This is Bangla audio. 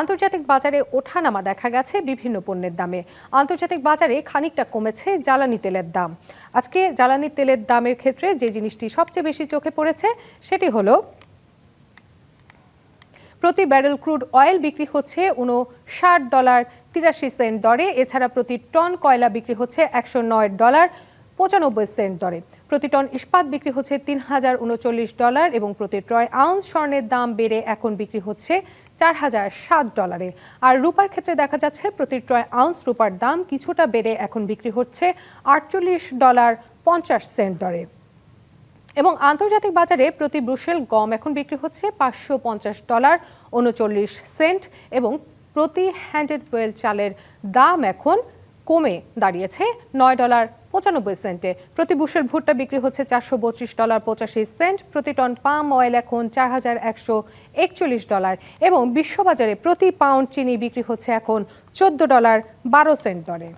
আন্তর্জাতিক বাজারে ওঠানামা দেখা গেছে বিভিন্ন পণ্যের দামে। আন্তর্জাতিক বাজারে খানিকটা কমেছে জ্বালানি তেলের দাম। আজকে জ্বালানি তেলের দামের ক্ষেত্রে যে জিনিসটি সবচেয়ে বেশি চোখে পড়েছে সেটি হলো, প্রতি ব্যারেল ক্রুড অয়েল বিক্রি হচ্ছে উনষাট ডলার তিরাশি সেন্ট দরে। এছাড়া প্রতি টন কয়লা বিক্রি হচ্ছে একশো নয় ডলার পঁচানব্বই সেন্ট দরে। প্রতি টন ইস্পাত বিক্রি হচ্ছে তিন হাজার উনচল্লিশ ডলার এবং প্রতি ট্রয় আউন্স স্বর্ণের দাম বেড়ে এখন বিক্রি হচ্ছে চার হাজার সাত ডলারে। আর রূপার ক্ষেত্রে দেখা যাচ্ছে, প্রতি ট্রয় আউন্স রূপার দাম কিছুটা বেড়ে এখন বিক্রি হচ্ছে আটচল্লিশ ডলার পঞ্চাশ সেন্ট দরে। এবং আন্তর্জাতিক বাজারে প্রতি ব্রুশেল গম এখন বিক্রি হচ্ছে পাঁচশো পঞ্চাশ ডলার উনচল্লিশ সেন্ট এবং প্রতি হ্যান্ডেড ওয়েল চালের দাম এখন কমে দাঁড়িয়েছে। নয় ডলার পঁচানব্বই সেন্টে। প্রতি বুশের ভুট্টা বিক্রি হচ্ছে চারশো বত্রিশ ডলার পঁচাশি সেন্ট। প্রতি টন পাম অয়েল এখন চার হাজার একশো একচল্লিশ ডলার। এবং বিশ্ববাজারে প্রতি পাউন্ড চিনি বিক্রি হচ্ছে এখন চোদ্দ ডলার বারো সেন্ট দরে।